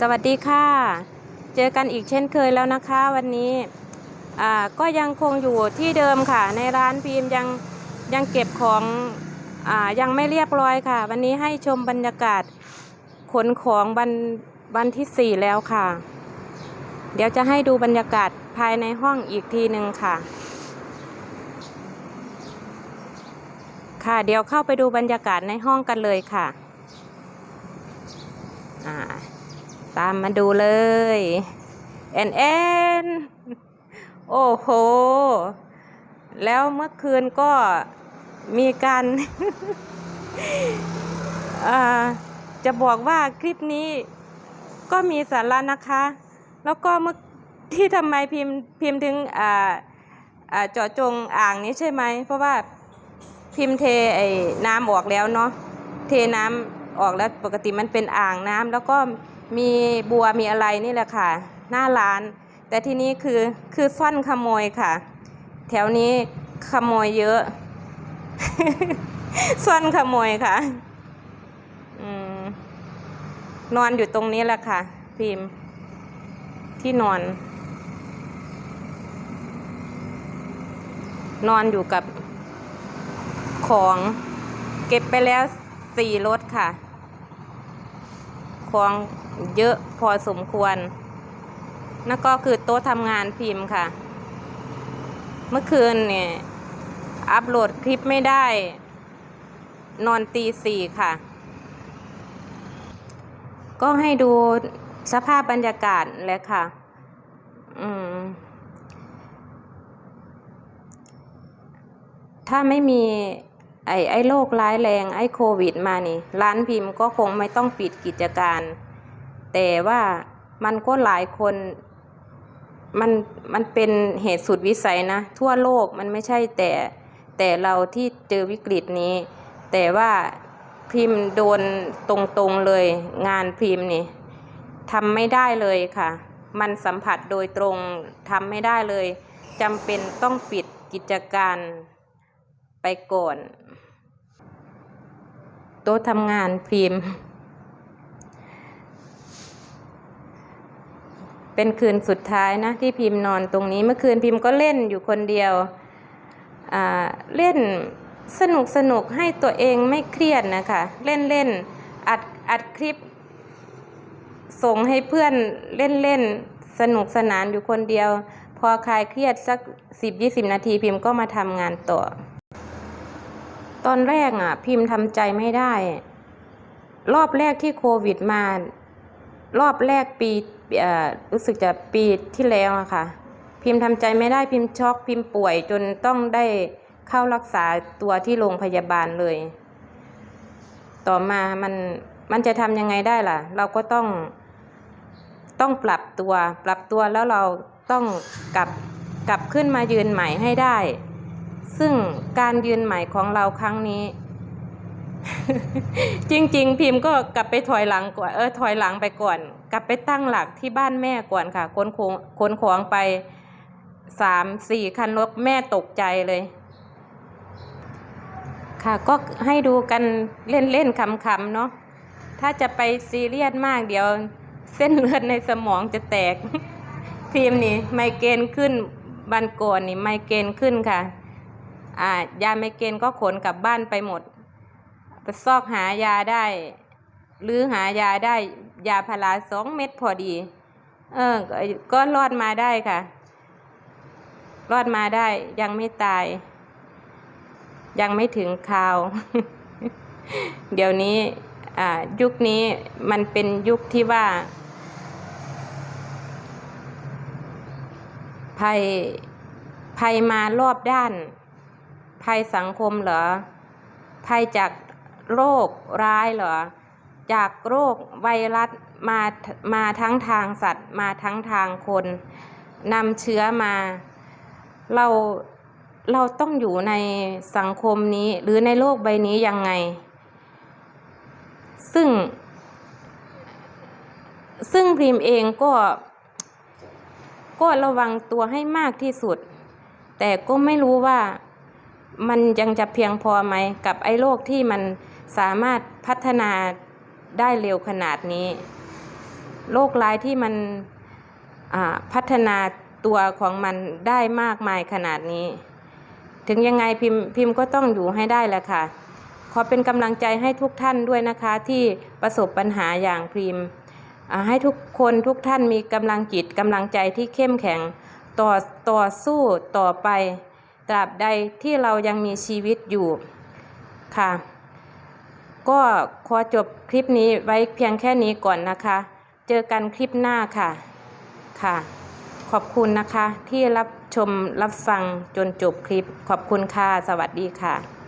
สวัสดีค่ะ เจอกันอีกเช่นเคยแล้วนะคะ วันนี้ก็ยังคงอยู่ที่เดิมค่ะ ในร้านพิมพ์ยังยังเก็บของอยังไม่เรียบร้อยค่ะ วันนี้ให้ชมบรรยากาศขนของวันวันที่สี่แล้วค่ะ เดี๋ยวจะให้ดูบรรยากาศภายในห้องอีกทีหนึ่งค่ะ ค่ะเดี๋ยวเข้าไปดูบรรยากาศในห้องกันเลยค่ะอ่า ตามมาดูเลยแอนแอนโอ้โห แล้วเมื่อคืนก็มีการจะบอกว่าคลิปนี้ก็มีสาระนะคะ แล้วก็เมื่อที่ทำไมพิมพ์พิมพ์ถึงอ่าอ่าเจาะจงอ่างนี้ใช่ไหม เพราะว่าพิมพ์เทไอ้น้ำออกแล้วเนาะเทน้ำออกแล้วปกติมันเป็นอ่างน้ำแล้วก็ มีบัวมีอะไรนี่แหละค่ะ หน้าร้าน แต่ที่นี้คือคือซ่อนขโมยค่ะ แถวนี้ขโมยเยอะซ่อนขโมยค่ะอนอนอยู่ตรงนี้แหละค่ะ พิมพ์ ที่นอน นอนอยู่กับของ เก็บไปแล้วสี่รถค่ะ ของเยอะพอสมควร นั่นก็คือโต๊ะทำงานพิมพ์ค่ะ เมื่อคืนเนี่ยอัปโหลดคลิปไม่ได้ นอนตีสี่ค่ะ ก็ให้ดูสภาพบรรยากาศเลยค่ะ อืม ถ้าไม่มี ไอ้ไอ้โรคร้ายแรงไอ้โควิดมานี่ ร้านพิมพ์ก็คงไม่ต้องปิดกิจการ แต่ว่ามันก็หลายคนมันมันเป็นเหตุสุดวิสัยนะ ทั่วโลกมันไม่ใช่แต่แต่เราที่เจอวิกฤตนี้ แต่ว่าพิมพ์โดนตรงๆเลยงานพิมพ์นี่ทำไม่ได้เลยค่ะ มันสัมผัสโดยตรงทำไม่ได้เลยจำเป็นต้องปิดกิจการ ไปก่อน โต๊ะทำงานพิมพ์ เป็นคืนสุดท้ายนะ ที่พิมพ์นอนตรงนี้เมื่อคืนพิมพ์ก็เล่นอยู่คนเดียว เล่นสนุกสนุกให้ตัวเองไม่เครียดนะคะ เล่นเล่นอัดอัดคลิป ส่งให้เพื่อนเล่นเล่นสนุกสนานอยู่คนเดียว พอคลายเครียดสักสิบยี่สิบนาทีพิมพ์ก็มาทำงานต่อ ตอนแรกอะ พิมพ์ทำใจไม่ได้ รอบแรกที่โควิดมา รอบแรกปีอ่อรู้สึกจะปีที่แล้วอะค่ะ พิมพ์ทำใจไม่ได้พิมพ์ช็อกพิมพ์ป่วยจนต้องได้เข้ารักษาตัวที่โรงพยาบาลเลย ต่อมามันมันจะทำยังไงได้ล่ะ เราก็ต้อง ต้องปรับตัว ปรับตัวแล้วเราต้องกลับกลับขึ้นมายืนใหม่ให้ได้ ซึ่งการยืนใหม่ของเราครั้งนี้ จริง ๆ พิมพ์ก็กลับไปถอยหลังก่อนเออถอยหลังไปก่อน กลับไปตั้งหลักที่บ้านแม่ก่อนค่ะขนของขนของไปสามสี่คันรถแม่ตกใจเลย ค่ะก็ให้ดูกันเล่นๆขำๆเนาะถ้าจะไปซีเรียสมากเดี๋ยวเส้นเลือดในสมองจะแตกพิมพ์นี่ไมเกรนขึ้นบันโกนนี่ไมเกรนขึ้นค่ะ ยาไมเกรนก็ขนกลับบ้านไปหมดไปซอกหายาได้ หรือหายาได้ยาพาราสองเม็ดพอดี เออ ก็รอดมาได้ค่ะ รอดมาได้ยังไม่ตาย ยังไม่ถึงคราว เดี๋ยวนี้อ่ายุคนี้มันเป็นยุคที่ว่า ภัยภัยมารอบด้าน ภัยสังคมเหรอ ภัยจากโรคร้ายเหรอ จากโรคไวรัสมามาทั้งทางสัตว์ มาทั้งทางคนนำเชื้อมา เราเราต้องอยู่ในสังคมนี้หรือในโลกใบนี้ยังไง ซึ่ง ซึ่งพิมเองก็ ก็ระวังตัวให้มากที่สุด แต่ก็ไม่รู้ว่า มันยังจะเพียงพอไหมกับไอ้โรคที่มันสามารถพัฒนาได้เร็วขนาดนี้โรคร้ายที่มันพัฒนาตัวของมันได้มากมายขนาดนี้ ถึงยังไงพิมพิมก็ต้องอยู่ให้ได้แหละค่ะ ขอเป็นกำลังใจให้ทุกท่านด้วยนะคะ ที่ประสบปัญหาอย่างพิมให้ทุกคนทุกท่านมีกำลังจิตกำลังใจที่เข้มแข็งต่อต่อสู้ต่อไป ตราบใดที่เรายังมีชีวิตอยู่ค่ะ ก็ขอจบคลิปนี้ไว้เพียงแค่นี้ก่อนนะคะ เจอกันคลิปหน้าค่ะค่ะ ขอบคุณนะคะที่รับชมรับฟังจนจบคลิป ขอบคุณค่ะ สวัสดีค่ะ